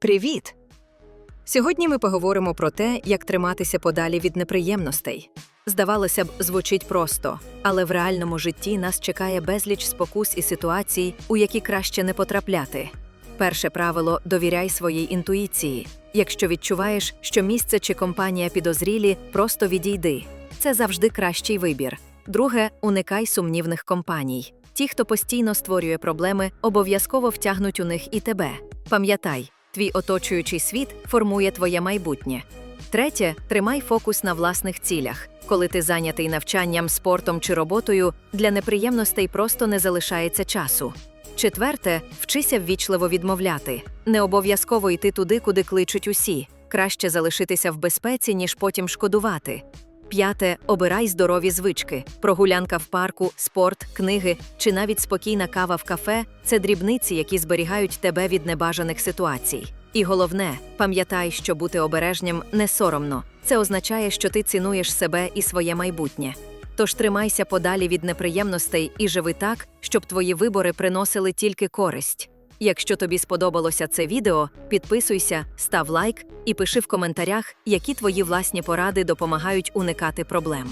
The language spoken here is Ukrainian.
Привіт! Сьогодні ми поговоримо про те, як триматися подалі від неприємностей. Здавалося б, звучить просто, але в реальному житті нас чекає безліч спокус і ситуацій, у які краще не потрапляти. Перше правило довіряй своїй інтуїції. Якщо відчуваєш, що місце чи компанія підозрілі, просто відійди. Це завжди кращий вибір. Друге, уникай сумнівних компаній. Ті, хто постійно створює проблеми, обов'язково втягнуть у них і тебе. Пам'ятай, твій оточуючий світ формує твоє майбутнє. Третє, тримай фокус на власних цілях. Коли ти зайнятий навчанням, спортом чи роботою, для неприємностей просто не залишається часу. Четверте, вчися ввічливо відмовляти. Не обов'язково йти туди, куди кличуть усі. Краще залишитися в безпеці, ніж потім шкодувати. П'яте обирай здорові звички. Прогулянка в парку, спорт, книги чи навіть спокійна кава в кафе це дрібниці, які зберігають тебе від небажаних ситуацій. І головне, пам'ятай, що бути обережним не соромно. Це означає, що ти цінуєш себе і своє майбутнє. Тож тримайся подалі від неприємностей і живи так, щоб твої вибори приносили тільки користь. Якщо тобі сподобалося це відео, підписуйся, став лайк і пиши в коментарях, які твої власні поради допомагають уникати проблем.